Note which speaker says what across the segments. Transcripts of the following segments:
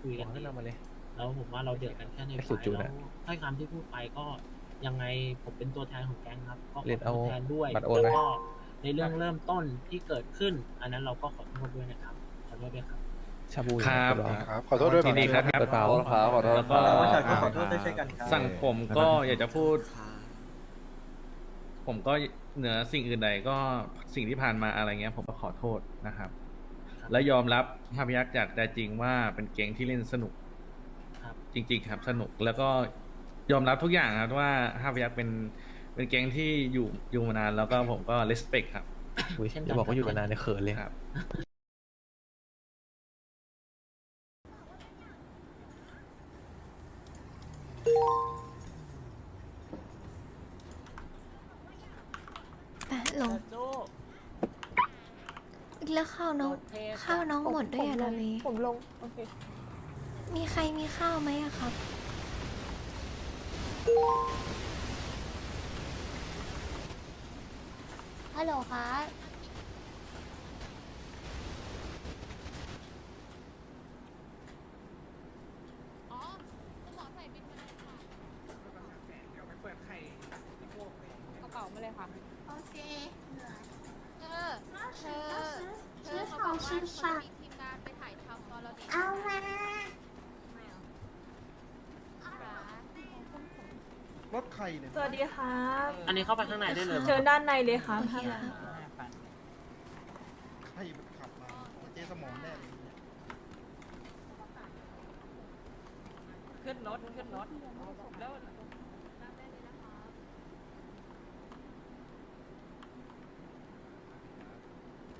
Speaker 1: คุยกัน
Speaker 2: ให้
Speaker 1: ดี
Speaker 2: เรามาเลย
Speaker 1: แล้วผมว่าเราเดือดกันแค่ใน
Speaker 2: ไอ้
Speaker 1: ไฟ
Speaker 2: สุดจูน
Speaker 1: แล้
Speaker 2: อะ
Speaker 1: วถ้อยคำที่พูดไปก็ยังไงผมเป็นตัวแทนของแก๊งครับ ก็ขอ
Speaker 2: เล่นเอา
Speaker 1: โทษแทนด้วย
Speaker 2: บัตรโอนไหม
Speaker 1: แล้วก็ในเรื่องเริ่มต้นที่เกิดขึ้น อันนั้นเราก็ขอโทษด้วยนะครับขอโทษด้วยครับ
Speaker 2: ชาบู
Speaker 3: ครับ
Speaker 2: กดรอ
Speaker 4: ครับ ขอโทษด้วย
Speaker 3: ยินดีครับ
Speaker 2: เปิดเปล่า
Speaker 5: ครับขอโทษ
Speaker 3: แล้ว
Speaker 5: ค
Speaker 3: ก็
Speaker 5: รับ
Speaker 4: ว่าชายก็ขอโทษด้วยเช่นกันครับ
Speaker 3: สั่งผมก็อยากจะพูด ผมก็เหนือสิ่งอื่นใดก็สิ่งที่ผ่านมาอะไรเงี้ย ผมก็ขอโทษนะครับ และยอมรับภาพยักษ์จากใจจริงว่าเป็นเกมที่เล่นสนุก
Speaker 1: ครับ
Speaker 3: จริง ๆ ครับสนุกแล้วก็ยอมรับทุกอย่างครับว่าภาพยักษ์เป็นเป็นแก๊งที่อยู่อยู่มานานแล้วก็ผมก็ respect ครับ
Speaker 2: อุ้ย
Speaker 1: เช่นกัน
Speaker 2: จะบอกว่าอยู่มานานเนี่ยเขินเลย
Speaker 3: ครับา
Speaker 6: วน้องข้าวน้องหมดด้วยอะนาลี
Speaker 7: ผมลง โอเค
Speaker 6: มีใครมีข้าวไหมอะครับ
Speaker 7: ฮัลโหลคะกระเป๋ามาเลยค่ะ
Speaker 6: โอเค
Speaker 7: เธอ เธอ เธ
Speaker 6: ซื้
Speaker 7: อ
Speaker 6: อ
Speaker 7: เขา
Speaker 6: ข
Speaker 7: บ
Speaker 6: อ
Speaker 7: องกว่า
Speaker 6: ซื้อ
Speaker 7: เขา
Speaker 6: ฝาก
Speaker 7: จะมีทีมงานไปถ่ายทำตอนเราเด็ก
Speaker 6: เอามา
Speaker 7: ไม่เอา
Speaker 4: รถใครเนี่ย
Speaker 8: สวัสดีครับ
Speaker 1: อันนี้เข้าไปข้างในได้เลยไหม
Speaker 8: เชิญด้านในเลยครับ
Speaker 6: โอเคครับ
Speaker 4: ใครมันขับมาเจ๊สมองแน่เลยเนี่ย
Speaker 8: ขึ้นรถขึ้นรถแล้ว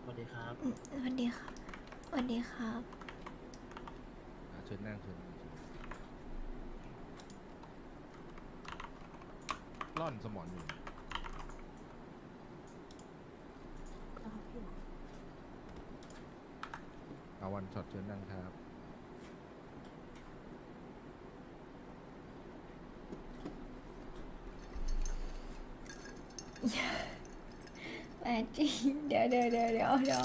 Speaker 1: สวัส ดีครับ
Speaker 6: อืมสวัสดีครับสวัสดีครับ
Speaker 3: เชิญนั่งเชิญนั่ง
Speaker 5: ร่อนสมอนอยู่เอาวันช็อตเชิญนั่งครับ
Speaker 6: แปดจีเดี๋ยวเดี๋ยวเดี๋ยวเดี๋ยวเดี๋ยว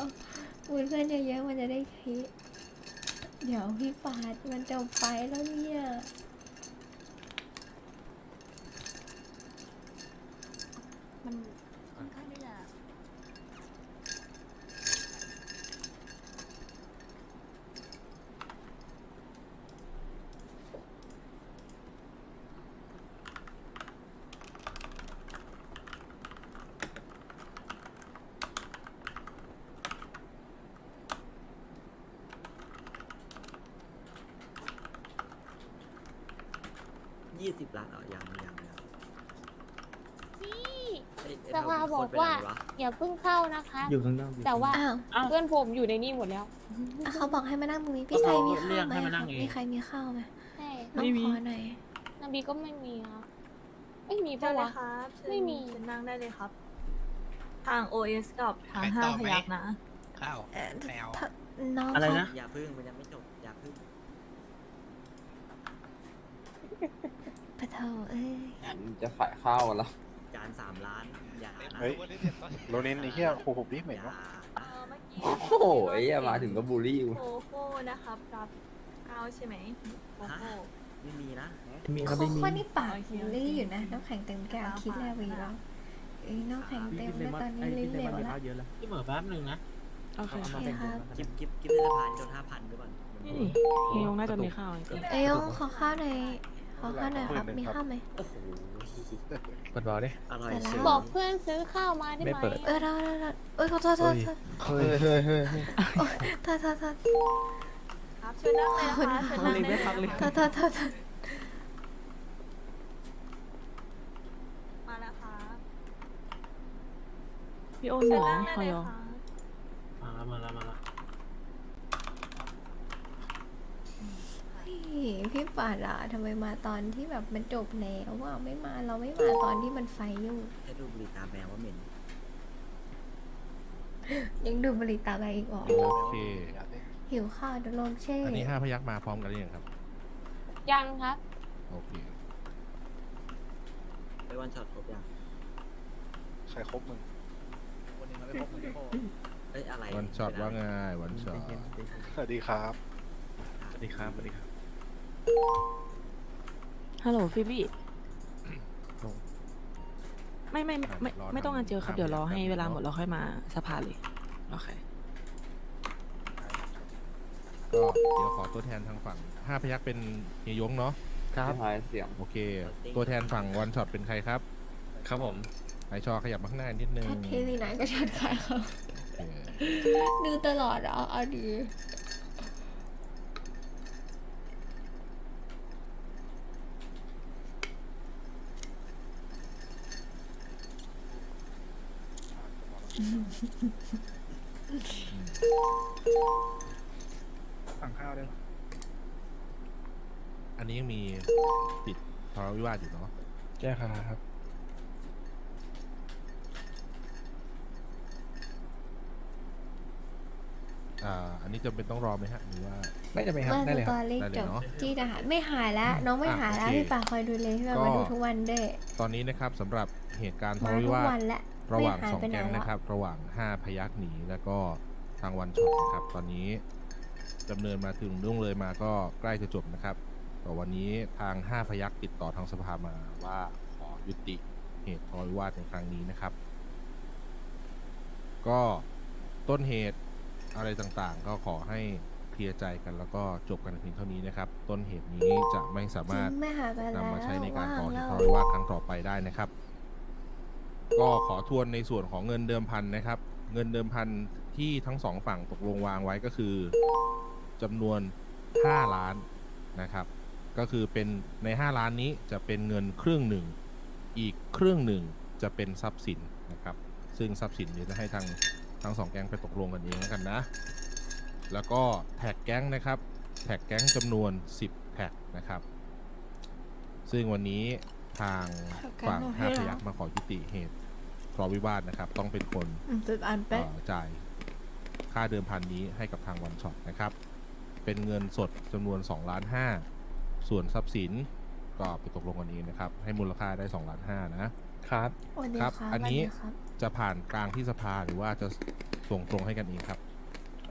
Speaker 6: มูลเพื่อนจะเยอะๆมันจะได้คิดเดี๋ยวพี่ปาดมันจะไปแล้วเนี่ย
Speaker 7: มันค่อนข้างที่จะ
Speaker 9: สิบล้านอะยังยังยัง
Speaker 7: พี่
Speaker 9: เอ้ย
Speaker 7: สภาบอกว่า
Speaker 9: โคตรไปไหนวะ
Speaker 7: อย่าเพิ่งเข้านะคะ
Speaker 3: อยู่ข้างนอก
Speaker 7: แต่ว่า
Speaker 6: อ้าว
Speaker 1: อ้าว
Speaker 7: เพื่อนผมอยู่ในนี่หมดแล้ว
Speaker 6: อะเขาบอกให้มานั่งตรงนี้พี่
Speaker 1: ก็
Speaker 6: ใคร
Speaker 1: เขา
Speaker 6: มี
Speaker 1: เรี
Speaker 6: ข้าวย
Speaker 1: ก
Speaker 6: ไหม
Speaker 1: ให้มา
Speaker 6: อะ
Speaker 1: นั่
Speaker 6: ค
Speaker 1: ง
Speaker 6: รับ
Speaker 1: เอง
Speaker 6: มีใครมีข้าวไหม
Speaker 7: ใช่
Speaker 6: น้องขอหน่อย
Speaker 7: นาบีก็ไม่มีครับไม่มี
Speaker 8: เชิ
Speaker 7: ปะ
Speaker 8: ญเล
Speaker 7: วะ
Speaker 8: ยครับเชิญ
Speaker 7: ไม่มี
Speaker 8: เชิญนั่งได้เลยครับ ทาง OS กับทางห้าพยักนะ
Speaker 6: เอ่อถ้าน้อง
Speaker 1: อะไร
Speaker 6: เขา
Speaker 1: นะ
Speaker 9: อย่าพึ่งมันยังไม่จบอย่าพึ่ง
Speaker 6: ปะเทาเอ้ย
Speaker 5: จะขายข้าวกันแล้ว
Speaker 9: จานสามล้านอย่านะ
Speaker 4: เฮ้ยโรนินไอ้เหี้ยโคผมนี่เหม็น
Speaker 9: อย่าวะ
Speaker 8: เออเมื่อกี้
Speaker 5: โอ้โหไอ้เหี้ยมาถึงก็บูลลี่กู
Speaker 8: โคโค่นะครับรับข้าวใช่ไหมโคโค่
Speaker 9: ไม่มีนะ
Speaker 2: มี
Speaker 6: โค
Speaker 2: ครับไม่มี
Speaker 6: โค่นี่ปาก
Speaker 8: โอเค
Speaker 6: ลี่อยู่นะ น้ำแข็งเต็มแก้วคิดแล้ววีแล้วเอ้ยน้ำแข็งเต็มแล้วตอนนี้ลิ้นเหลวแล้ว
Speaker 1: พี่เหมือแป๊บหนึ่งนะ
Speaker 8: โอเค
Speaker 6: โอเคครับ
Speaker 9: กิฟกิฟกิฟได้ผ่านจนห้าพันหรือเปล่า
Speaker 8: นี่ดิเฮยงน่าจะมีข้าวจริง
Speaker 6: เอ้ยขอข้าวหน่อย ขอข้าวหน่อยครับ มีข้าวไหม
Speaker 9: โอ้โห
Speaker 2: เปิดเปล่าดิ
Speaker 9: อร่อย
Speaker 6: แต่ละ
Speaker 9: เฉย
Speaker 7: บอกเพื่อนซื้อข้าวมาได้ไห
Speaker 2: ไม่
Speaker 7: ม
Speaker 2: เปิด
Speaker 6: เออได้ได้ได้เอ้ยขอโทษโทษโทษ
Speaker 2: เฮ้ยเฮ้ยเฮ้ย
Speaker 6: โทษโทษโทษ
Speaker 8: ครับเชิญนั่งเลยนะคะเชิญนั่งได้เลยครับ
Speaker 6: โทษโทษโทษโทษ
Speaker 8: มาแล้วครับ
Speaker 7: พี่โอนห
Speaker 8: เชิ
Speaker 7: ม
Speaker 8: ญ
Speaker 7: อ
Speaker 8: นั่งได้
Speaker 7: พอ
Speaker 8: เลย
Speaker 7: ยอ
Speaker 8: ครับ
Speaker 1: มาแล้วมาแล้วมา แล้ว
Speaker 6: เฮ้ยพี่ปาดอะทำไมมาตอนที่แบบมันจบแล้วว่าไม่มาเราไม่มาตอนที่มันไฟอยู่
Speaker 9: แค่ดูบุหรี่ตาแมวว่าเหม็น
Speaker 6: ยังดูบริตาอะไรอีกอ๋อ
Speaker 5: โอเค
Speaker 6: หิวข้าวเดี๋ยวลงเช่
Speaker 5: อันนี้ห้าพยักมาพร้อมกันหรือยังครับ
Speaker 7: ยังครับ
Speaker 5: โอเค
Speaker 9: ไปวันช็อตครบยัง
Speaker 4: ใครครบมึง
Speaker 9: เอ้ยอะไร
Speaker 5: วันช็อตว่าไงวันช็อต
Speaker 4: สวัสดีครับ
Speaker 3: วัสดีครับ สวัสดีครับ
Speaker 8: ฮัลโหลฟิบี้
Speaker 5: ลง
Speaker 8: ไม่ไม่ไม่ไม่
Speaker 5: รอ
Speaker 8: ไม่ต้อง
Speaker 5: ทำ
Speaker 8: งานเจอครับ
Speaker 5: ทำ
Speaker 8: เดี๋ยวรอ
Speaker 5: เดี๋ยว
Speaker 8: ให้เวลา
Speaker 5: เนอะ
Speaker 8: หมดเราค่อยมาสภาเลยโอเค
Speaker 5: ก็เดี๋ยวขอตัวแทนทางฝั่งห้าพยักเป็นเฮียยงเนาะ
Speaker 2: ครับ
Speaker 5: หายเสียงโอเค ตัวแทนฝั่งวันช็อตเป็นใครครับ
Speaker 3: ครับผม
Speaker 5: ไอชอขยับมาข้างหน้านิดนึง
Speaker 6: ถ้าเทวีนายก็ชดขายเขา
Speaker 5: โอเค
Speaker 6: ดูตลอดเหรอเอาดี
Speaker 4: สั่งข้าวได้ปะ
Speaker 5: อันนี้ยังมีติดทะเลาะวิวาทอยู่เนาะ
Speaker 2: แก้ค่ะครับ
Speaker 5: อ่า อันนี้จำเป็นต้องรอไหมฮะหรือว่า
Speaker 2: ไม่จะเป็นครับ
Speaker 6: เมื่อ
Speaker 2: ได้
Speaker 6: ส
Speaker 2: เลย
Speaker 6: ต
Speaker 2: ค
Speaker 6: อ
Speaker 2: รับ
Speaker 6: รี่
Speaker 5: ได้เลย
Speaker 6: จบ
Speaker 5: เนอะ
Speaker 6: จี้ทหารไม่หายแล้ว น้องไม่
Speaker 5: อะ
Speaker 6: หายแล้ว
Speaker 5: โอเค
Speaker 6: พี่ป่าคอยดูเลยพี่ป่า
Speaker 5: ก็
Speaker 6: มาดูทุกวันเด้
Speaker 5: ตอนนี้นะครับสำหรับเหตุการณ์ทะ
Speaker 6: มา
Speaker 5: เลาะวิ
Speaker 6: ทุก
Speaker 5: วาท
Speaker 6: วันแล้ว
Speaker 5: ระหว่าง
Speaker 6: ไม่หาย
Speaker 5: สอง
Speaker 6: ไปไหน
Speaker 5: แก๊ง
Speaker 6: แล้ว
Speaker 5: นะครับ ระหว่างห้าพยักหนีแล้วก็ทางวันช็อตนะครับ ตอนนี้ดำเนินมาถึงล่วงเลยมาก็ใกล้จะจบนะครับแต่วันนี้ทางห้าพยักติดต่อทางสภามาว่าขอยุติเหตุทะเลาะวิวาทในครั้งนี้นะครับ ก็ต้นเหตุอะไรต่างๆ ก็ขอให้เคลียร์ใจกันแล้วก็จบกันเพียงเท่านี้นะครับ ต้นเหตุนี้จะไม่สามารถ
Speaker 6: จริงไม่หายไปแล้ว
Speaker 5: นำมาใช้ในการก่อเหตุ
Speaker 6: ว่าง
Speaker 5: ทะเลาะวิวาทครั้งต่อไปได้นะครับ ก็ขอทวนในส่วนของเงินเดิมพันนะครับ เงินเดิมพันที่ทั้งสองฝั่งตกลงวางไว้ก็คือจำนวน 5 ล้านนะครับ ก็คือเป็นใน 5 ล้านนี้จะเป็นเงินครึ่งหนึ่ง อีกครึ่งหนึ่งจะเป็นทรัพย์สินนะครับ ซึ่งทรัพย์สินเดี๋ยวจะให้ทางทั้งสองแก๊งไปตกลงกันเองแล้วกันนะ แล้วก็แท็กแก๊งนะครับ แท็กแก๊งจำนวน 10 แท็กนะครับ ซึ่งวันนี้ ทางฝั่งห้าพยักมาขอยุติเหตุทะเลาะวิวาทนะครับ ต้องเป็นคน
Speaker 6: อืมจุดอ่านเป๊ะ
Speaker 5: เอ่อจ่ายค่าเดิมพันนี้ให้กับทางวันช็อตนะครับ เป็นเงินสดจำนวน2ล้าน5ส่วนทรัพย์สินก็ไปตกลงกันเองนะครับ ให้มูลค่าได้2ล้าน5นะ
Speaker 2: ครับ
Speaker 6: สวัสดี
Speaker 5: ครับ
Speaker 6: ครับ
Speaker 5: อันนี้
Speaker 6: สวัสดีครับ
Speaker 5: จะผ่านกลางที่สภาหรือว่าจะส่งตรงให้กันเองครับ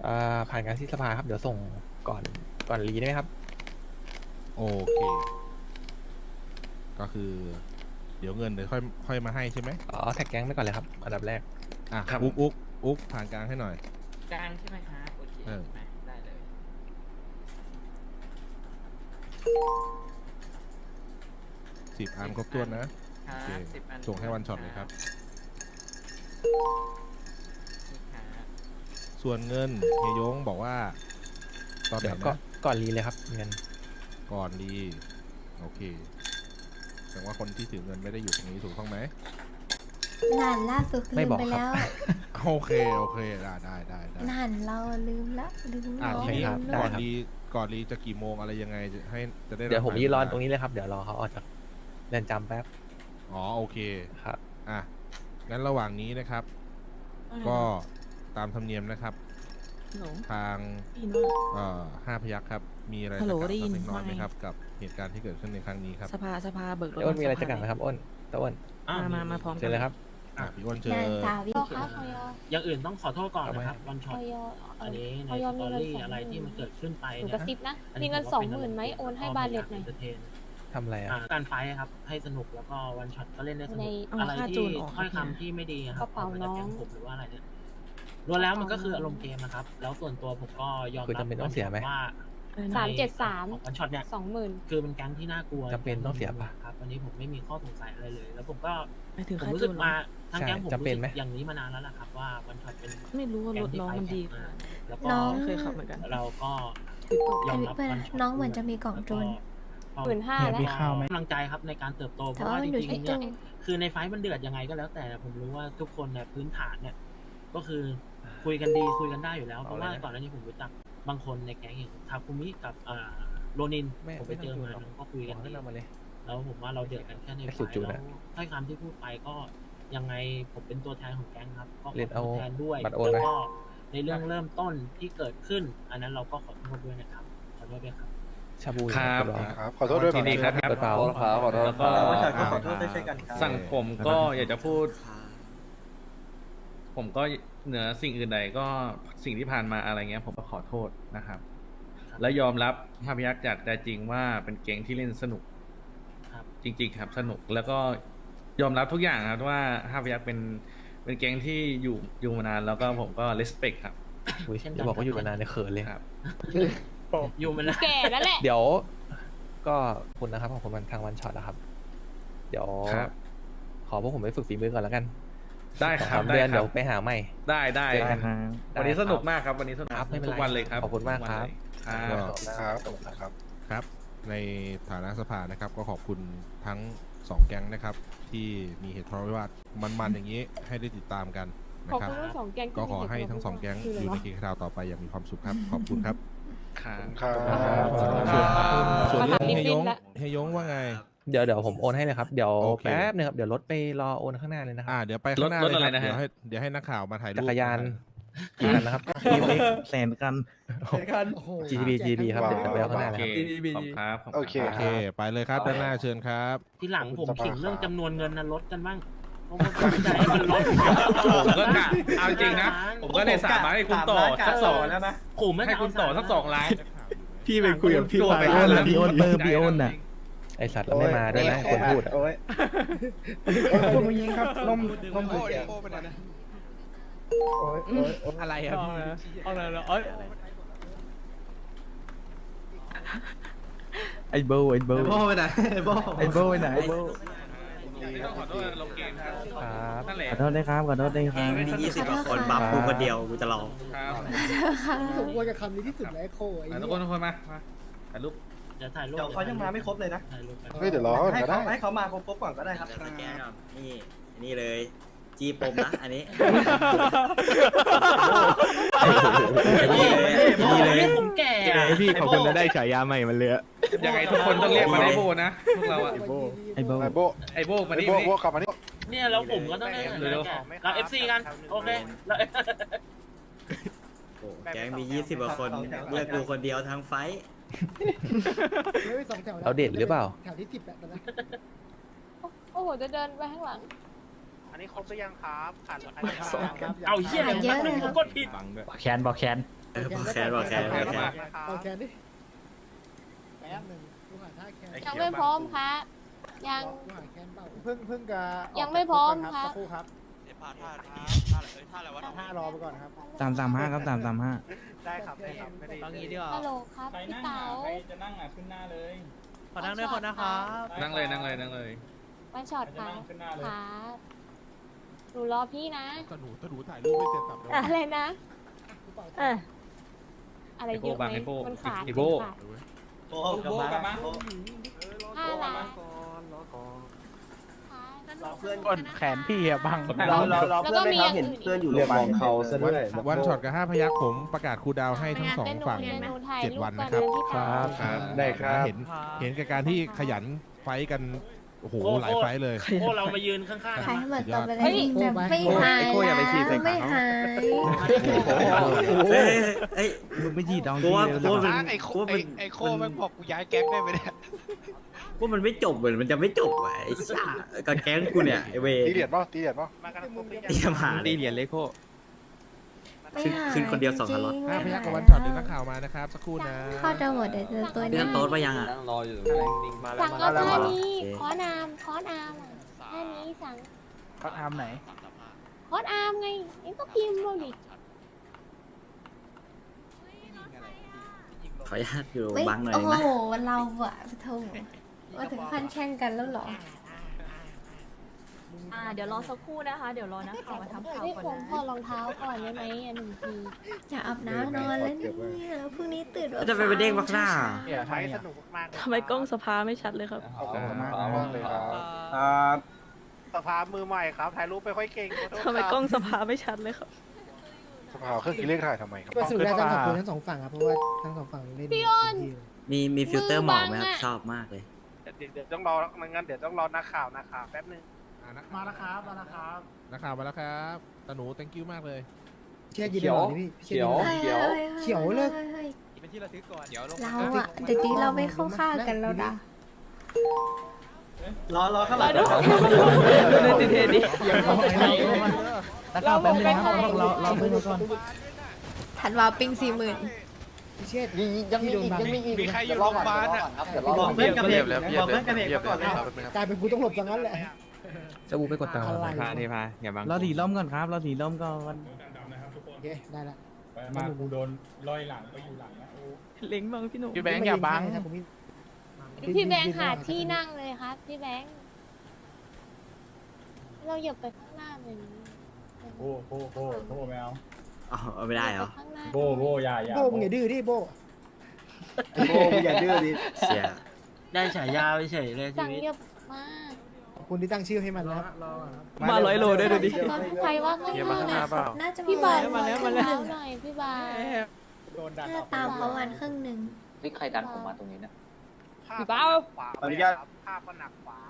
Speaker 2: อ่าผ่านการที่สภาครับ เดี๋ยวส่งก่อนก่อนรีได้ไหมครับ
Speaker 5: โอเค ก็คือ เดี๋ยวเงินเดี๋ยวค่อยค่อยมาให้ใช่ไหม
Speaker 2: อ๋อแท็กแก๊งไปก่อนเลยครับอันดับแรก
Speaker 5: อะ
Speaker 3: ครับ
Speaker 5: อุ๊กอุ๊กอุ๊กผ่านกลางให้หน่อย
Speaker 9: กลางใช่ไหมครับโอเค
Speaker 5: เออ
Speaker 9: มาได้เลย
Speaker 5: สิบอันครบถ้วนนะ
Speaker 9: ครั
Speaker 5: โอเค
Speaker 9: บสิบอัน
Speaker 5: ส่งให้วันช็อตเลยครับ
Speaker 9: นี่ครับ
Speaker 5: ส่วนเงินเฮียยงบอกว่า ตอนไหน
Speaker 2: เดี๋ยวก็
Speaker 5: นะ
Speaker 2: ก่อนรีเลยครับเงิน
Speaker 5: ก่อนดี โอเค แสดงว่าคนที่ถือเงินไม่ได้อยู่ตรงนี้ถูกต้องไหม
Speaker 6: นานล่าสุดคือ
Speaker 2: ไม่
Speaker 6: ลืม
Speaker 2: บอก
Speaker 6: ไป
Speaker 2: ครับ
Speaker 6: แล้ว
Speaker 5: โอเคโอเคได้ได้ได้ได้
Speaker 6: นานเราลืมละลืม
Speaker 5: อะ
Speaker 6: น้อง
Speaker 5: ทีนี้
Speaker 2: ครับ
Speaker 6: ลืม
Speaker 2: ได้
Speaker 5: ก่
Speaker 6: ด้
Speaker 5: อ
Speaker 6: วนย
Speaker 5: ดีก่อนดีจะกี่โมงอะไรยังไงจะให้จะได้
Speaker 2: เดี๋ยวผม
Speaker 5: บ
Speaker 2: ยืนรอ
Speaker 5: เวลา
Speaker 2: ตรงนี้เลยครับ เดี๋ยวรอเขาออกจากเรือนจำแป๊บ
Speaker 5: อ๋อโอเค
Speaker 2: ครับ
Speaker 5: อะ งั้นระหว่างนี้นะครับ ก็ตามธรรมเนียมนะครับ
Speaker 8: ฮัลโหล
Speaker 5: ทาง
Speaker 8: ได้ยินว่า
Speaker 5: เอ่อห้าพยักครับ มีอะไร
Speaker 8: ฮั
Speaker 5: จะ
Speaker 8: ลโหล
Speaker 5: กล่าว
Speaker 8: ได้ยิ
Speaker 5: สั
Speaker 8: น
Speaker 5: กเล็กน้อยไหม
Speaker 8: ว่าไง
Speaker 5: ครับกับเหตุการณ์ที่เกิดขึ้นในครั้งนี้ครับ
Speaker 8: สภาสภาเบิกรถ
Speaker 2: อ้นมีอะไรจะ
Speaker 8: ส
Speaker 2: กล่าว
Speaker 8: ภา
Speaker 2: ไหมครับอ้นตะอ้น
Speaker 1: อะ
Speaker 8: มามามาพร้อม
Speaker 2: เชิญเลยครับ
Speaker 5: อะพี่อ้วนเชิญ
Speaker 6: นานสาวพี่
Speaker 7: โอครับพอยอ
Speaker 1: อย่างอื่นต้องขอโทษก่อนนะครับวัน
Speaker 7: พ
Speaker 1: ช็อ
Speaker 7: อ
Speaker 1: ต
Speaker 7: ยอ
Speaker 1: อันนี้ใน
Speaker 7: พอยอ
Speaker 1: ส
Speaker 7: มี
Speaker 1: ตอ
Speaker 7: เงิน
Speaker 1: รี่
Speaker 7: สอง
Speaker 1: อะไรที่มันเกิดขึ้นไป
Speaker 7: หนู
Speaker 1: นะ
Speaker 7: กระซิบนะ
Speaker 1: อั
Speaker 7: มีเงิน
Speaker 1: ผ
Speaker 7: ส
Speaker 1: ว่า
Speaker 7: องหมื่นไหมโอนให้บาเลตหน่อย
Speaker 1: ก็ไม่าก entertain
Speaker 2: ทำอะไรอะ
Speaker 1: อ่าการไฟท์ครับให้สนุกแล้วก็วันช็อตก็เล่นได้สนุก
Speaker 7: ใน
Speaker 1: อะไร
Speaker 8: ค่าจู
Speaker 1: ที่
Speaker 8: นออก
Speaker 1: ถ้อย
Speaker 8: ครับ
Speaker 1: คำที่ไม่ดีอะค
Speaker 7: ก
Speaker 1: รับ
Speaker 7: ระเป๋า
Speaker 1: ออกมจก
Speaker 7: น้อง
Speaker 1: แก๊ผมหรือว่าอะไรเนี่ยรวมแล้วมันก็คืออารมณ์เกมนะครับ แล้วส่วนตัวผมก็ยอม
Speaker 2: คือ
Speaker 1: รับ
Speaker 2: จำเป็นต้องเสียไหม
Speaker 1: ว่า
Speaker 8: อะไรนะ
Speaker 7: สามเจ็ดสาม
Speaker 1: ของวันช็อตเนี่ย
Speaker 7: สองหมื่น
Speaker 1: คือเป็นแก๊งที่น่ากลัว
Speaker 2: จำเป็นต้องเสียปะ
Speaker 1: ครับอันนี้ผมไม่มีข้อสงสัยอะไรเลย แล้วผมก็
Speaker 8: ไปถึง
Speaker 1: ผม
Speaker 8: ค่า
Speaker 1: รู้
Speaker 8: จู
Speaker 1: สึ
Speaker 8: น
Speaker 1: ก
Speaker 8: เหรอ
Speaker 1: มาทางแก๊งผม
Speaker 2: ใช่จำเป็น
Speaker 1: รู้สึ
Speaker 2: ไหม
Speaker 1: กอย่างนี้มานานแล้วล่ะครับ ว่าวันช็อตเป็น
Speaker 8: ไม่รู้ว่ารถน้องมันดีขนาดไหน
Speaker 1: แล้วก็
Speaker 6: น้อง
Speaker 8: ไม่เคยขับเหมือนกัน
Speaker 1: เราก็
Speaker 8: คือเปิด
Speaker 1: ยอมรับ
Speaker 6: อันนี้
Speaker 1: วันช็อต
Speaker 6: น้องเหมือนจะมีกล่องจูน
Speaker 7: หมื่นห้าแล้ว
Speaker 1: กำลังใจครับในการเติบโตเพ
Speaker 6: แต่
Speaker 1: ราะ
Speaker 6: ว่า
Speaker 1: ว่า
Speaker 6: มัน
Speaker 1: จ
Speaker 6: อยู่
Speaker 1: ริง
Speaker 6: ที่
Speaker 1: ๆเนี่ย
Speaker 6: ตู้
Speaker 1: คือในไฟท์มันเดือดยังไงก็แล้ว แต่ผมรู้ว่าทุกคนเนี่ยพื้นฐานเนี่ย ก็คือคุยกันดีคุยกันได้อยู่แล้วเพราะว่า
Speaker 2: เอาเลยนะ
Speaker 1: ก่อนหน้านี้ผมรู้จัก บางคนในแก๊งอย่างทาคุมิกับอ่าโรนิน
Speaker 2: ไม่
Speaker 1: ผมไป
Speaker 2: ไม่
Speaker 1: เจ
Speaker 2: ต้
Speaker 1: อ
Speaker 2: องจูน
Speaker 1: มา
Speaker 2: หรอก
Speaker 1: น้องก็คุย
Speaker 2: ข
Speaker 1: กั
Speaker 2: อนให้
Speaker 1: ดี
Speaker 2: เรามาเลย
Speaker 1: แล้วผมว่าเราเดือดกันแค่ใน
Speaker 2: ไม่
Speaker 1: ไฟ
Speaker 2: สุด
Speaker 1: ท์
Speaker 2: จูน
Speaker 1: แล้ว
Speaker 2: อะ
Speaker 1: ถ้อยคำที่พูดไปก็ยังไงผมเป็นตัวแทนของแก๊งครับ ก็ข
Speaker 2: เล่น
Speaker 1: อ
Speaker 2: เอา
Speaker 1: โทษแทนด้วย
Speaker 2: บัตรโอน
Speaker 1: แล้ว
Speaker 2: ไหม
Speaker 1: ก็ในเรื่องเริ่มต้นที่เกิดขึ้น อันนั้นเราก็ขอโทษด้วยนะครับขอโทษด้วยครับ
Speaker 2: ชาบู
Speaker 3: ครับ
Speaker 2: กดรอ
Speaker 4: ครับ ขอโทษด้วย
Speaker 3: ยินดีครับ
Speaker 2: เปิดเปล่า
Speaker 5: ครับขอโทษ
Speaker 3: แล้วก็
Speaker 5: ครับ
Speaker 4: วันช็อตก็ขอโทษด้วยเช่นกันครับ
Speaker 3: สั่งผมก็อยากจะพูด
Speaker 9: ครับ
Speaker 3: ผมก็ เหนือสิ่งอื่นใดก็สิ่งที่ผ่านมาอะไรเงี้ย ผมก็ขอโทษนะครับ และยอมรับห้าพยักจากใจจริงว่าเป็นเกมที่เล่นสนุก
Speaker 1: ครับ
Speaker 3: จริง ๆ ครับ สนุกแล้วก็ยอมรับทุกอย่างครับว่าห้าพยักเป็นเป็นแก๊งที่อยู่อยู่มานานแล้วก็ผมก็ respect ครับ
Speaker 2: อุ๊ย
Speaker 1: เช่นกัน
Speaker 2: จะบอกว่าอยู่มานานในยเขินเลย
Speaker 3: ครับ
Speaker 1: อยู่มันนะ
Speaker 7: แก่แล้วแหละ
Speaker 2: เดี๋ยว ก็ขอบคุณนะครับขอบคุณมันทางวันช็อตนะครับ เดี๋ยว
Speaker 3: ครับ
Speaker 2: ขอพวกผมไปฝึกฝีมือก่อนแล้วกัน
Speaker 3: ได้
Speaker 2: สอง
Speaker 3: ครับ
Speaker 2: สาม
Speaker 3: ได้
Speaker 2: เดือน
Speaker 3: ครั
Speaker 2: เดี๋
Speaker 3: บ
Speaker 2: ยวไปหาใหม่
Speaker 3: ได้ได้
Speaker 2: เจอกัน
Speaker 3: วันนี้
Speaker 2: ได้ครับ
Speaker 3: สนุกมากครับวันนี้สนุก
Speaker 2: ครับไม่เป็นไร
Speaker 3: ทุกวันเลยครับ
Speaker 2: ขอบคุณมากครับ
Speaker 3: ครับ
Speaker 5: ครับ
Speaker 2: ครับ
Speaker 5: ครับ ในฐานะสภานะครับก็ขอบคุณทั้งสองแก๊งนะครับ ที่มีเหตุทะเลาะวิวาทมันๆอย่างนี้ให้ได้ติดตามกันนะ
Speaker 7: ขอบ
Speaker 5: ครับ
Speaker 7: คุณทั้งสองแก๊ง
Speaker 5: ก็ขอให้ทั้งสองแก๊งอยู่ในเกมคราวต่อไปอย่างมีความสุขครับ ขอบคุณครับ
Speaker 3: ครับ
Speaker 5: ส่วนส่วนเรื่อง
Speaker 7: คำถามนี้
Speaker 5: เฮย
Speaker 7: สิ้น
Speaker 5: ง
Speaker 7: ละ
Speaker 5: เฮยงว่าไง
Speaker 2: เดี๋ยวเดี๋ยวผมโอนให้เลยครับ เดี๋ยว
Speaker 5: โอเค
Speaker 2: แป๊บนึงครับ เดี๋ยวรถไปรอโอนข้างหน้าเลยนะค
Speaker 5: อ่า
Speaker 2: รับ
Speaker 5: เดี๋ยวไปข้างหน้าร
Speaker 3: ถ
Speaker 5: เลย
Speaker 3: อะไร
Speaker 5: ครับ
Speaker 3: นะฮะ
Speaker 5: เดี๋ยวให้เดี๋ยวให้นักข่าวมาถ่ายรูป
Speaker 2: จักรยานกี่คันนะครับ
Speaker 4: แสนกัน
Speaker 2: GTB GTB ครับเดี๋ยวจะไปเอาข้างหน้า
Speaker 3: โอ
Speaker 2: เลย
Speaker 3: เค
Speaker 2: ครับ
Speaker 3: ขอบคุณครับขบณ
Speaker 10: โอเค
Speaker 5: โอเคไปเลยครับด้านหน้าเชิญครับ
Speaker 1: ที่หลังผมขิงเรื่องจำนวนเงินนะลดกันบ้างเพราะว่าผมใจให้มันลด
Speaker 3: ผมก็กะเอาจริงนะ ผมก็ในสามล้านให้คุณต่อสักสอง
Speaker 4: แล้วนะ
Speaker 1: ผมไม่
Speaker 3: ให้คุณต่อสักสองล้าน
Speaker 4: พี่ไปคุยกับพี่
Speaker 3: โดน
Speaker 4: ไป
Speaker 3: ไป
Speaker 4: โอน
Speaker 3: แล้ว
Speaker 4: พี่โอนเติมพี่โอนน่ะ
Speaker 2: ไอสัตว์เราไม่มาด้วยนะคนพูดอะ
Speaker 4: โอ้ยคุณมายิงครับนมนม
Speaker 10: โอ้ย
Speaker 4: แก่
Speaker 10: โอ้เป็นอะไร
Speaker 4: โอ้ยโอ้ยโอ้ย
Speaker 2: อะไรครับพี่
Speaker 4: เอาเลยเอ้ยไอ้โบไอ้โบไอ้โบไปไหนไอ้โบไอ้โบไปไหนไอ้โบ
Speaker 3: ต้องขอโทษลงเกมครับ
Speaker 2: ครับ
Speaker 3: นั่นแหละ
Speaker 4: ขอโทษด้วยครับขอโทษด้วยครับ
Speaker 6: มียี่สิบกว่าคนบัฟกูคนเดียว
Speaker 3: ครับ
Speaker 6: สมควร
Speaker 3: อะทุกคนทุกคนมามาถ่ายรูป
Speaker 1: เดี๋ยวถ่ายรูป
Speaker 4: เดี๋ยวเขายังมาไม่ครบเลยนะ
Speaker 1: ถ่ายรูปกัน
Speaker 10: เฮ้ยเดี๋ยวรอก่อน
Speaker 4: ให้
Speaker 10: ก็
Speaker 4: เขา
Speaker 10: ได้
Speaker 4: ให้เขามาครบๆก่อนก็ได้ครับ
Speaker 6: นี่นี่เลย จีปมนะอันนี้
Speaker 1: นี่เลยผมแก่อะ
Speaker 4: พี่ขอบคุณนะได้ฉายาใหม่มันเลย
Speaker 3: ยังไงทุกคนต้องเรียกมาไอโบนะพวกเราอะ
Speaker 4: ไอ้โบ
Speaker 10: ไอโบ
Speaker 3: ไอโบมา
Speaker 10: ไอ
Speaker 3: นี่
Speaker 10: โบ
Speaker 3: มานี่
Speaker 10: โบกลับมานี่
Speaker 1: เนี่ยแล้วผมก็ต้องได้
Speaker 3: เร็ว
Speaker 1: เราเอฟซีกัน โอเคเรา
Speaker 6: แก๊งมียี่สิบกว่าคน เลือกกูคนเดียวทั้งไฟท์
Speaker 2: เราเด็ดหรือเปล่า
Speaker 7: โอ้โหจะเดินไปข้างหลัง
Speaker 10: อันนี้ครบหรือยังครับขาดใคร
Speaker 1: เอาเหี้ย
Speaker 6: หายเยอะเลย
Speaker 1: ผม
Speaker 6: ครับ
Speaker 1: กดผิด
Speaker 4: แคนบอกแคน
Speaker 6: เออบอกแคนบอกแคนบอกแคน
Speaker 7: ยังไม่พร้อมครับยัง
Speaker 4: เพิ่งเพิ่งจะ
Speaker 7: ยังไม่พร้อมครับ
Speaker 4: คู่ครับ
Speaker 10: ห้ารอไปก่อนครับ
Speaker 4: สามสามห้าครับสามสามห้า
Speaker 10: ได้ครับได้ครับไม่ได้
Speaker 4: ตอนนี้ดีกว่า
Speaker 7: ฮัลโหลครับพี่เต๋า
Speaker 4: จะนั่งอะขึ้นหน้าเลย
Speaker 7: ขอนั่งด้วยคนนะครับ
Speaker 3: นั่งเลยนั่งเลยนั่งเลย
Speaker 7: วันช็อตค่ะครับหนูรอพี่นะ
Speaker 5: ถ้าหนูถ้าหนูถ่ายรูปไม่เสร็จสับเลย
Speaker 7: อะไรนะเอออะไร
Speaker 3: ไอ้
Speaker 7: เย
Speaker 3: โบ้
Speaker 7: อะไหม
Speaker 3: บังไอ้โบ้
Speaker 7: มันขาด
Speaker 3: ไอ้โบ้
Speaker 7: ขาด
Speaker 4: โบกลับมา
Speaker 7: ห้าล้าน
Speaker 4: รอเพื่อน
Speaker 10: ก้นแขนพี่อะบัง
Speaker 4: เราเราเรา
Speaker 7: แล้ว
Speaker 4: เพื่อ
Speaker 7: ก็
Speaker 4: นไม่
Speaker 7: มี
Speaker 4: ค
Speaker 7: อ
Speaker 4: รับ
Speaker 7: ย่าง
Speaker 4: เห็น
Speaker 7: อื่น
Speaker 4: เพื่อนอยู่โรงพยาบาลเขาซะด้วย
Speaker 5: วันช็อตกับห้าพยักผมประกาศครูลดาวน์ให้ทั้งสองฝั่ง
Speaker 7: เดี๋ยวหนูถ่าย
Speaker 5: เจ็ด
Speaker 7: รูป
Speaker 5: วัน
Speaker 7: ก่อ
Speaker 5: นะครับ
Speaker 7: เลยพี่เต๋า
Speaker 3: ครับ
Speaker 10: ได้ครับ
Speaker 5: เห็นเห็นกับการที่ขยันไฟท์กันโอ้โหหลายไฟท์เลย
Speaker 1: โอ้เรามายืนข้างๆ
Speaker 6: ขาย
Speaker 1: นะ
Speaker 6: ให้หมดตัวไปเลยจะไม่หาย
Speaker 4: ไอ้โค้อย่าไปฉีดใส่
Speaker 6: แล้ว
Speaker 4: ขา
Speaker 6: ไม่หาย
Speaker 9: เอ้ยเอ้ย
Speaker 4: มึงไปฉีดดอง
Speaker 9: กูว่ากูว่ามัน
Speaker 10: ไอโค
Speaker 9: กูว่า
Speaker 10: ไอ
Speaker 9: มัน
Speaker 10: ไอโคแม่งบอกกูย้ายแก๊งได้ไหมเนี่ย
Speaker 9: กู ว่ามันไม่จบเหมือนมันจะไม่จบว่ะไอ้ชากับแก๊งกูเนี่ยไอ้เว
Speaker 10: ตีเหรียญป่ะตีเหรียญป่ะมากันครบหรือยัง
Speaker 9: เตรียมหาเล
Speaker 4: ตี
Speaker 9: ย
Speaker 4: เหรียญเลยโค
Speaker 6: ไม่หาย
Speaker 9: ขึ้นคนเดียวสองคันรถ
Speaker 6: จริ
Speaker 5: ห้าพ
Speaker 6: ไม่
Speaker 5: ยักกับ
Speaker 6: หา
Speaker 5: วันช็อตเดี๋ยวนักข่าวมานะครับสักครู่นะ
Speaker 6: เข้าจะหมดเดี๋ยวเจอตัว
Speaker 9: พี่
Speaker 6: นี้
Speaker 9: นั่นโต๊ดไปยังอะ
Speaker 7: สั่งเอาท่านี้ขอนามขอนามท่านี้สั่ง
Speaker 4: เขาทำไหน
Speaker 7: ขอนามไงเอ็งก็พิมพ์มาดิ
Speaker 9: ขออนุญาตอยู่
Speaker 6: ไม่
Speaker 9: บังหน่อย
Speaker 6: โอ้
Speaker 9: นะ
Speaker 6: โหเราอะโถ มาถึงขั้นแช่งกันแล้วเหรอ
Speaker 8: อ่าเดี๋ยวรอสักครู่นะคะ เดี๋ยวรอนักข่าวมาทำข่าว
Speaker 7: พี่
Speaker 8: ก่อน
Speaker 7: ผมถ
Speaker 8: นะ
Speaker 7: อดรองเท้าก่อนได้ไหมอะหนึ่งที
Speaker 6: จะอาบน้ำนอนแล้วเนี่ยพรุ่งนี้ตื่น
Speaker 9: แล้วจะไปไปเด้งบักหน้า
Speaker 10: ไฟสนุกมาก
Speaker 8: ทำไมกล้องสภาไม่ชัดเลยครับ
Speaker 10: ขอบคุณมากเลยครับ
Speaker 4: ครับ
Speaker 10: สภามือใหม่ครับถ่ายรูปไปค่อยเก่ง
Speaker 8: ทำไมกล้องสภาไม่ชัดเลยครับ
Speaker 10: สภาเครื่องคิดเลขถ่ายทำไมครับ
Speaker 4: ก็สรุปแล้วต้องขอบคุณทั้งสอง
Speaker 10: ฝั่ง
Speaker 4: ฝั่งครับเพราะว่าทั้งสองฝั่งเล่น
Speaker 7: พี่อ้น
Speaker 9: มีมีฟิลเตอร์หมอกไหมครับ ชอบมากเลย
Speaker 10: เดี๋ยวต้องรองั้นเดี๋ยวต้องรอนักข่าวนักข่าวแป๊บนึง
Speaker 5: อะนัก
Speaker 1: มา
Speaker 5: ข่าว
Speaker 1: แล้วครับมาแล้วครับ
Speaker 5: นักข่าวมาแล้วครับตาหนู thank you มากเลย
Speaker 4: เชื่อยินดีบอกพี่เขียว
Speaker 6: เขียว
Speaker 4: เขียวเลิก
Speaker 10: เป็นที่ระทึกก่อน เดี๋ยวลง
Speaker 6: เราอะเดี๋ยวนี้เราไม่เข้าข้างกันแล้วนะ
Speaker 4: รอรอข้างหลัง
Speaker 8: เลยติเทดิ
Speaker 4: นักข่าวแป๊บนึงนะครับเราเราเพิ่งก่อน
Speaker 6: ถันวาปิงสี่หมื่น
Speaker 4: พี่เชษ
Speaker 10: ยังมีอีกยังมีอีกมีใครอยู่โรงพยาบาลอะ
Speaker 9: บอกเพื่อนกับเด็ก
Speaker 10: บอกเพื่อนกับเด็กก่อนเลย
Speaker 4: กลายเป็นกูต้องหลบอย่างนั้นแหละ
Speaker 2: จะบูไปกดตังค์
Speaker 4: อะไร
Speaker 2: พานี่พาอย่าบัง
Speaker 9: เราถีล่มก่อนครับ เราถีล่มก่อน
Speaker 4: โอเค ได้ละ
Speaker 10: มากูโดนลอยหลังไปอยู่หลังนะ
Speaker 8: เล้งบังพี่หนุ่ม
Speaker 10: พี่แบงค์อย่าบัง
Speaker 4: ผมมี
Speaker 7: พี่แบงค์หาที่นั่งเลยครับ พี่แบงค์เราอย่าไปข้างหน้าเลย
Speaker 10: โบ้โบ้โบ้โบ้ไม่ เอา
Speaker 9: อ๋อไม่ได้เหรอ
Speaker 7: ข้างหน้า
Speaker 10: โบ้โบ้อย่าอย่า
Speaker 4: โบ้มึงอย่าดื้อดิโบ้
Speaker 9: โบ้อย่าดื้อดิเสีย
Speaker 1: ได้ฉายาไปเฉยเลยชี
Speaker 7: สั่ง
Speaker 1: วิต
Speaker 7: เยอะมาก
Speaker 4: ขอบคุณที่ตั้งชื่อให้มันนะครับ
Speaker 8: มาร้อยโลด้วยดูดิ
Speaker 7: ใครว่าข้างหน้าน่ะ
Speaker 6: น่าจะ
Speaker 7: พี่บา
Speaker 8: มาแล้วมาแล้ว
Speaker 7: หน่อยพี่บา
Speaker 10: โดนดัน
Speaker 6: น่าตามประมาณครึ่งหนึ่ง
Speaker 7: นี่ใครดันผมมาตรงนี้เนี่ย
Speaker 10: พี่เบ้าอนุญาตภาพก็หนักขวา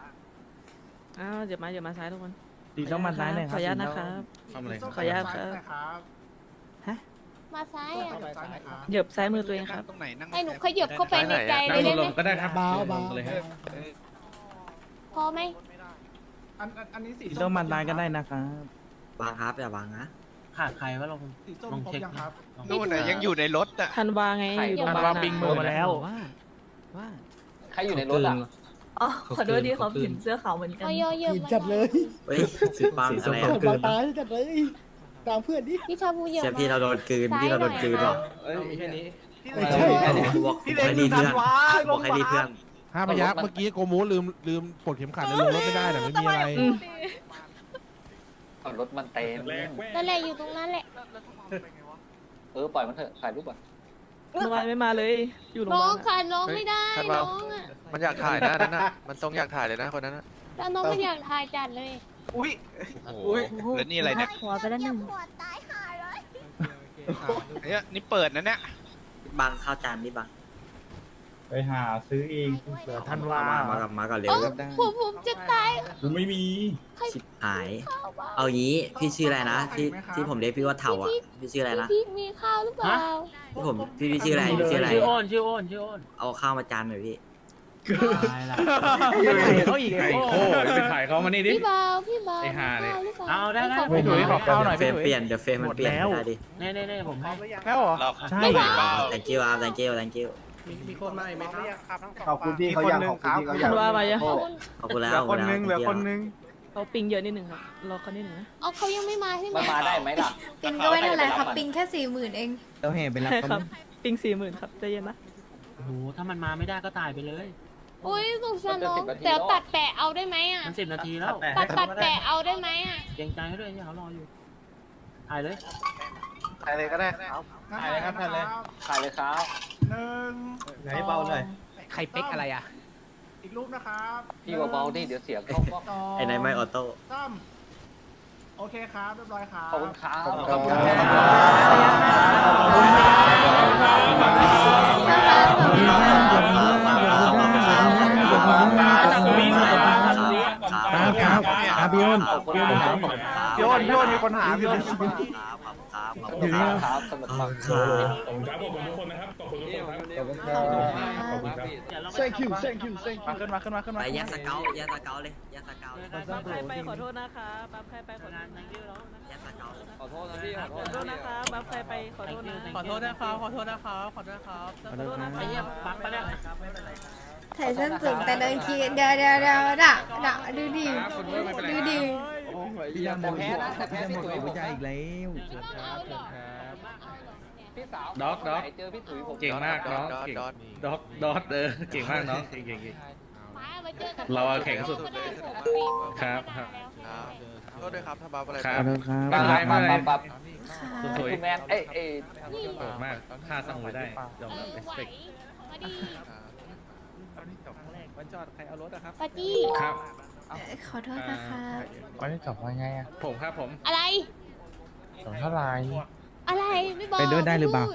Speaker 8: อ้าวเดี๋ยวมาเดี๋ยวมาซ้ายทุกคน
Speaker 9: ตีต้องมาซ้ายหน่อยค
Speaker 8: ข
Speaker 9: รั
Speaker 8: อบอนุญาตนะครับ
Speaker 3: ทำอะไรครับ
Speaker 8: ขออนุญาตครับ
Speaker 7: มาซ้ายอะ
Speaker 8: เหยียบซ้ายมือตัวเองครับ
Speaker 10: ตรงไหนนั่ง
Speaker 7: ให้หนูขยับเข้าไปในใจเล
Speaker 3: นั่
Speaker 7: ย
Speaker 3: ง
Speaker 7: ได้
Speaker 3: ล
Speaker 7: ไหม
Speaker 3: งๆก็ได้ครับ
Speaker 4: เบาเบา
Speaker 3: เลยฮะ
Speaker 7: พอไหม
Speaker 10: อันอันนี้สี
Speaker 9: ตีต้องมาซ้ายก็ได้นะครับ
Speaker 5: บางครับอย่าบางนะ
Speaker 1: ขาดใครวะเราลองเช็คดิลอง
Speaker 10: นู่นน่ะยังอยู่ในรถอะ
Speaker 8: ทันวาไงอยู่โรงพยาบาล
Speaker 9: ปิงมือมาแล้วว่าว่า
Speaker 7: ใครอยู่ในรถอะ
Speaker 8: อ๋อขอโทษดีเขาเห็นเสื้อขาวเหมือนกัน
Speaker 7: ก็ย่อเยอะ
Speaker 4: กิน
Speaker 7: มา
Speaker 4: จัดเลย
Speaker 9: เฮ้ยสีบางอะไร
Speaker 4: เกิ
Speaker 9: อะ
Speaker 4: ดมาตายจัดเลย ตามเพื่อนดิ
Speaker 7: พี่ชาบูเยอะ
Speaker 9: เสีย
Speaker 7: มา
Speaker 9: พี่เราโดนกลืนพี่เราโดนกลืนหรอ
Speaker 2: มีแค่นี้
Speaker 4: ไม่ใช่
Speaker 9: บอกให้ดีเพื่อนบอกให้ดีเพื่อน
Speaker 5: ห้าพยักเมื่อกี้โกมูลืมลืมปลดเข็มขัดในลงรถไม่ได้แต่ไม่มีอะไร
Speaker 8: อืม
Speaker 7: รถมันเต็มนั่นแหละอยู่ตรงนั้นแหละเออปล่อยมันเถอะถ่ายรูปก่อน
Speaker 8: เมื่อวานไม่มาเลย อยู่โรงพ
Speaker 7: น้
Speaker 8: ยา
Speaker 7: อง
Speaker 8: บาล
Speaker 7: ค่ะน้องไม่ได้น้องอะ
Speaker 2: มันอยากถ่ายนะนั่นน่ะมันทรงอยากถ่ายเลยนะคนนั้นน่ะ
Speaker 7: แล้วน้องไม่อยากถ่ายจัดเลย
Speaker 10: อุ้ยอุ้ยแล้วนี่อะไรเนี่ย
Speaker 8: หัวไปแล้วหนึ่ง
Speaker 10: เนี่ยนี่เปิดนะเนี่ย
Speaker 9: บางข้าวจานนี่บาง
Speaker 10: ไปหาซื้อเองเหลือท่านว่า
Speaker 9: มามากับมาก่อนเร็ว
Speaker 7: เอ้าผมผมจะตาย
Speaker 10: กูไม่มี
Speaker 9: ชิบหายเอางี้พี่ชื่ออะไรนะที่ที่ผมเรียกพี่ว่าเถาอะพี่ชื่ออะไรนะ
Speaker 7: พี่มีข้าวหรือเปล่า
Speaker 9: ที่ผมพี่พี่ชื่ออะไรพี่ชื่ออะไร
Speaker 1: ชื่อโอนชื่อโอนชื่อโอน
Speaker 9: เอาข้าวมาจานหน่อยพี่
Speaker 1: ตายละ
Speaker 2: เขาอีก
Speaker 3: ไอ้โค้ไปถ่ายเขามานี่ดิ
Speaker 7: พี่เบาพี่เบา
Speaker 3: ไอ้ห่าเลย
Speaker 7: มีข้วหรือเปล่า
Speaker 1: เอาได้ได้
Speaker 7: ไม่ขอ
Speaker 2: พี่
Speaker 7: บ
Speaker 2: ถุ
Speaker 7: คุณ
Speaker 2: ยขอข้าวหน่อย
Speaker 9: เฟร
Speaker 2: พี่
Speaker 9: ม
Speaker 2: ถุย
Speaker 9: เปลี่ยนเดี๋ยวเฟรมมันเปลี่ยนไม่ได้ดิ
Speaker 1: เน่เน่เน่ผมให้
Speaker 10: แล้วเหรอ
Speaker 2: ใช่
Speaker 7: ไม่พอ
Speaker 9: thank you ครับ thank you thank you
Speaker 2: มีคนมาอีกไหมครับ
Speaker 10: ขอบคุณพี่เขาอยากขอบคุณพี่เขาอยา
Speaker 8: ทั
Speaker 10: ก
Speaker 8: นวามายัง
Speaker 7: ขอบคุณ
Speaker 9: ขอบคุณแล้ว
Speaker 10: เหลือ
Speaker 9: ขอบ
Speaker 10: ค
Speaker 9: คุ
Speaker 10: น
Speaker 9: ณแล้ว
Speaker 10: นึงเหลือ
Speaker 9: thank you
Speaker 10: คนนึง
Speaker 8: เขาปิงเยอะนิดหนึ่งครับรอเขานิดหนึ่งนะ
Speaker 7: เอาเขายังไม่มาใช่ไหม
Speaker 11: มาได้ไหมล่ะ
Speaker 6: ปิงก็ไม่เท่าไหร่ครับปิงแค่สี่หมื่นเอง
Speaker 9: เราเห็นเป็นรับ
Speaker 8: ใช่ครับ ปิงสี่หมื่นครับใจเย็นนะ
Speaker 1: โอ้โหถ้ามันมาไม่ได้ก็ตายไปเลย
Speaker 7: อุ้ยสงสารน้องแต่ตัดแปะเอาได้ไหมอะ
Speaker 1: มันสิบนาทีแล้ว
Speaker 7: ตัดตัดแปะเอาได้ไหมอะ
Speaker 1: เกรงใจเขาด้วยที่เขารออยู่ถ่ายเลย
Speaker 10: ถ่ายเลยก็ได้เอา
Speaker 2: ถ่ายเลยครับถ่ายเลย
Speaker 11: ถ่ายเลยครับ
Speaker 10: หนึ่ง
Speaker 2: ไหนเบาหน่อย ใครเป๊กอะไรอะ
Speaker 10: อีกรูปนะครับ
Speaker 11: พี่เบาๆนี่เดี๋ยวเสียงเข้ากล้อง
Speaker 10: สง
Speaker 9: ไอ้นายไม่ออโต้
Speaker 10: สามโอเคครับเรียบร้อยครับ
Speaker 11: ขอบคุณครับ
Speaker 10: ขอบคุณ
Speaker 11: ค
Speaker 10: ค
Speaker 11: รั
Speaker 10: รับ
Speaker 9: ครับครับครับพี่อ้น
Speaker 11: ขอบคุณครับ
Speaker 10: พี่โอนพี่โอนมีคนหาพี่โอน
Speaker 9: ครับครับขอบคุณครับ
Speaker 11: ครับสนุกมาก
Speaker 9: ครับ
Speaker 10: thank you thank you thank you มาขึ้นมาขึ้นมาขึ้นมา
Speaker 9: ไปแยกสเกลแยกสเกลเลยแยกสเกลเลย
Speaker 8: ปั๊บใครไปขอโทษนะครับปั๊บใครไปขอโทษนะ
Speaker 9: แยกสเกลเลย
Speaker 11: ขอโทษนะพี่ขอโท
Speaker 8: ขอ
Speaker 11: ษ
Speaker 8: โทษนะครับปั๊บใครไปขอโทษนะ
Speaker 1: ขอโทษนะครับขอโทษนะครับขอโทษครับ
Speaker 8: ขอโทษนะค
Speaker 1: ไอ้เหี้ย
Speaker 8: รับ
Speaker 1: ปั๊บไปแล้ว
Speaker 6: ถ่า ยส้นสูงแต่เดินคีเดี๋ยวเดี๋ยวเดี๋ยวด่ะด่ะดูดิดูดิ
Speaker 11: พี่ยามองแพ้นะแต่แพ้พี่ตุ๋ยผม
Speaker 9: อีกแล้ว
Speaker 11: พี่สาว
Speaker 3: ด็อกด็อก
Speaker 11: เจอพี่ตุ๋ยผม
Speaker 3: เก่งมากน้องเก่งด็อกด็อทเออเก่งมากน้องเก่งเก่งเก่ง
Speaker 7: เรา
Speaker 3: แข็งสุดครับครับ
Speaker 2: โทษด้วยครับถ้าบัฟอะไร
Speaker 3: ครับ
Speaker 11: ปั๊
Speaker 3: ไม่
Speaker 11: บ
Speaker 3: เป็นไรไม่
Speaker 11: ปั๊บ
Speaker 3: เป็นไร
Speaker 11: ปั๊บปั๊บ
Speaker 3: สวย
Speaker 11: แมนเอ้ยเอ้ย
Speaker 3: มากฆ่าสังเวยได้ยอม
Speaker 7: เอ
Speaker 3: รับ
Speaker 7: อไหว
Speaker 3: respect
Speaker 7: มาดิ
Speaker 2: วันจอดใครเอารถอะครับ
Speaker 7: ปาจี้
Speaker 3: ครับ
Speaker 6: เอ่อขอโทษนะคะ
Speaker 2: วันนี้จบว่าไงอะ
Speaker 3: ผมครับผม
Speaker 7: อะไร
Speaker 2: จบเท่าไหร่
Speaker 7: อะไรไม่บอก
Speaker 2: ไปด้วยได้หรือเปล่า
Speaker 7: ม่พู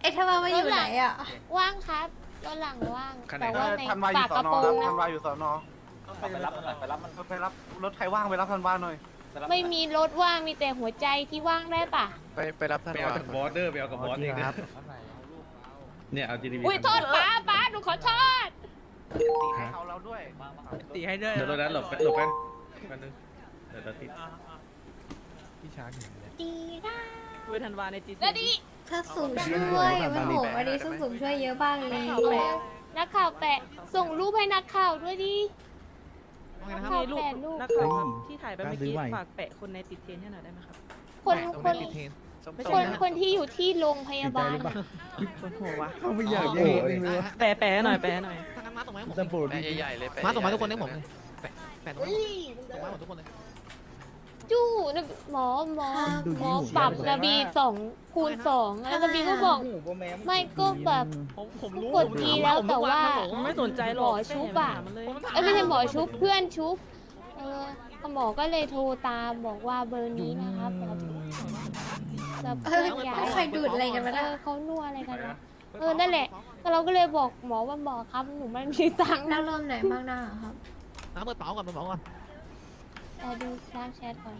Speaker 6: เอ๊ะทำไมมาอยู่ไหนอะ
Speaker 7: ว่างครับรถหลังว่าง
Speaker 3: คันไหน
Speaker 7: แต่ว่าใน
Speaker 10: ทันวาอ
Speaker 7: ฝา
Speaker 10: ยู่
Speaker 7: ก
Speaker 10: ส
Speaker 7: ก
Speaker 10: อ
Speaker 7: ระ
Speaker 10: นอ
Speaker 7: โปร
Speaker 10: ครับ
Speaker 7: ง
Speaker 10: ทัน
Speaker 7: นะ
Speaker 10: วาอยู่สอนอ
Speaker 11: ไปรับมันหน่อยไปรับมัน
Speaker 10: ไปรับรถใครว่างไปรับทันวาหน่อย
Speaker 7: ไม่มีรถว่างมีแต่หัวใจที่ว่างได้ปะ
Speaker 2: ไปไปรับท่าน
Speaker 3: ไปเอากับบอสเดอร์ไปเอากับบอสเองนะเนี่ยเอา GDP
Speaker 7: อุ้ยโทษป้าป้า หนูขอโทษ
Speaker 10: ให้เขาเราด้วย
Speaker 2: ตีให้ด้วย
Speaker 3: เดี๋ยวรถนั้นหลบไปหลบกันแป๊บนึงเดี๋ยวเราติด
Speaker 2: พี่ช้างอยู่เนี่ย
Speaker 7: ดีนะ
Speaker 8: คุยทันวาในจี
Speaker 7: แล้วดี
Speaker 6: ถ้าสูงช่วยมันโหวันนี้สูงสูงช่วยเยอะบ้างเลยแปะ
Speaker 7: นักข่าวแปะ ส่งรูปให้นักข่าวด้วยดิ นักข่าวแปะรูป
Speaker 8: นักข่าวครับที่ถ่ายไปเมื่อกี้ฝากแปะคนในติดเทรนให้หน่อยได้ไหมครับ
Speaker 7: คนคน คนคนที่อยู่ที่โรงพยาบาล
Speaker 8: คนหัววะ
Speaker 12: เขาไม่อยากแย่งเองเลย
Speaker 8: แปะแปะหน่อยแปะหน่อย
Speaker 12: จะปวด
Speaker 13: ใหญ่ๆเลย
Speaker 12: มาส่งมาทุกคนให้ผม
Speaker 7: จู้นะหมอหมอหมอปรับนะบีสองคูณสองแล้วนะบีก็บอก ไม่ก็แบบ
Speaker 8: ผมผม
Speaker 7: กดทีแล้วแต่ว่า
Speaker 8: ผมไม่สนใจหร
Speaker 7: หม
Speaker 8: อก
Speaker 7: อชุบอะ
Speaker 8: มันเลย
Speaker 7: เอ้ยไม่ใช่หมอชุบเพื่อนชุบเออหมอก็เลยโทรตามบอกว่าเบอร์นี้นะครับแบบ แบบ
Speaker 6: เอ
Speaker 7: เพื่
Speaker 6: อ
Speaker 7: อนย้าย
Speaker 6: เขาใครดูดอะไรกันมา
Speaker 7: เอ
Speaker 6: ล่ะ
Speaker 7: อเขานัวอะไรกันนะเออนั่นแหละก็เราก็เลยบอกหมอว่าหมอครับหนูไม่มีตังค์
Speaker 6: แล้
Speaker 7: นะ
Speaker 6: วรวมไหนบ้างหน้าครับ
Speaker 12: น้ำเปิดเป๋าก่อนเปิดเป๋าก่อน
Speaker 7: แต่ดูสแนปแชทก่อน